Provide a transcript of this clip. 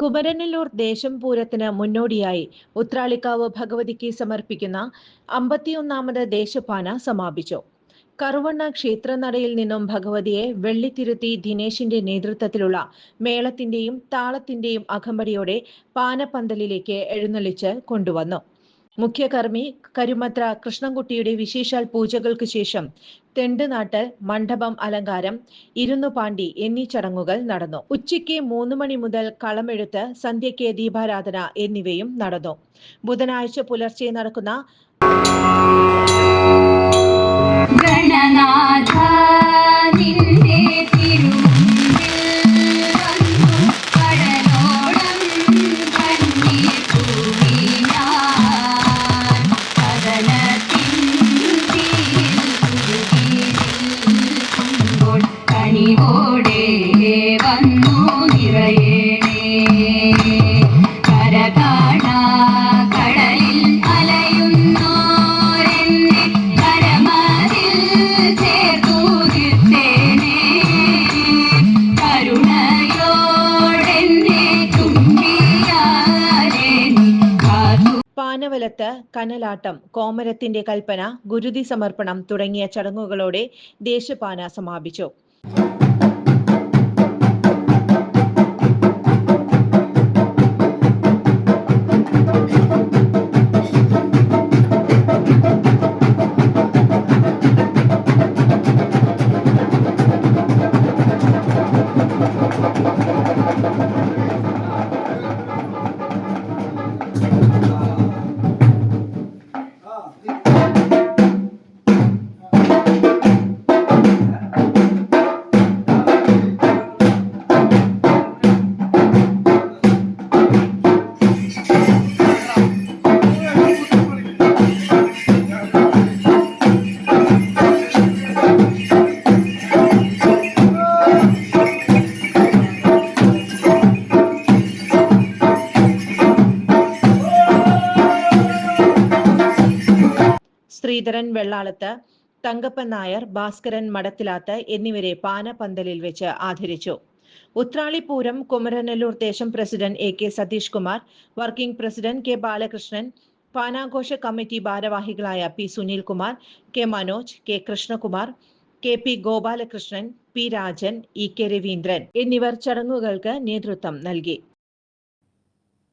കുമരനെല്ലൂർ ദേശം പൂരത്തിന് മുന്നോടിയായി ഉത്രാളിക്കാവ് ഭഗവതിക്ക് സമർപ്പിക്കുന്ന അമ്പത്തിയൊന്നാമത് ദേശപാന സമാപിച്ചു. കറുവണ്ണ ക്ഷേത്രനടയിൽ നിന്നും ഭഗവതിയെ വെള്ളിത്തിരുത്തി ദിനേശിന്റെ നേതൃത്വത്തിലുള്ള മേളത്തിന്റെയും താളത്തിന്റെയും അകമ്പടിയോടെ പാനപ്പന്തലിലേക്ക് എഴുന്നള്ളിച്ച് കൊണ്ടുവന്നു. മുഖ്യകർമ്മി കരുമത്ര കൃഷ്ണൻകുട്ടിയുടെ വിശേഷാൽ പൂജകൾക്ക് ശേഷം തെണ്ടുനാട്ട് മണ്ഡപം അലങ്കാരം ഇരുന്നുപാണ്ടി എന്നീ ചടങ്ങുകൾ നടന്നു. ഉച്ചയ്ക്ക് മൂന്ന് മണി മുതൽ കളമെഴുത്ത് സന്ധ്യയ്ക്ക് ദീപാരാധന എന്നിവയും നടന്നു. ബുധനാഴ്ച പുലർച്ചെ നടക്കുന്ന ഗണനാഥ പാനവലത്ത് കനലാട്ടം കോമരത്തിന്റെ കൽപ്പന ഗുരുതി സമർപ്പണം തുടങ്ങിയ ചടങ്ങുകളോടെ ദേശപാന സമാപിച്ചു. ശ്രീധരൻ വെള്ളാളത്ത് തങ്കപ്പൻ നായർ ഭാസ്കരൻ മടത്തിലാത്ത് എന്നിവരെ പാനപന്തലിൽ വെച്ച് ആദരിച്ചു. ഉത്രാളിപ്പൂരം കുമരനല്ലൂർ ദേശം president A K Satheesh Kumar working president K Balakrishnan പാനാഘോഷ committee ഭാരവാഹികളായ P Sunilkumar K Manoj K Krishnakumar K P Gopalakrishnan P Rajan E K Raveendran എന്നിവർ ചടങ്ങുകൾക്ക് നേതൃത്വം നൽകി.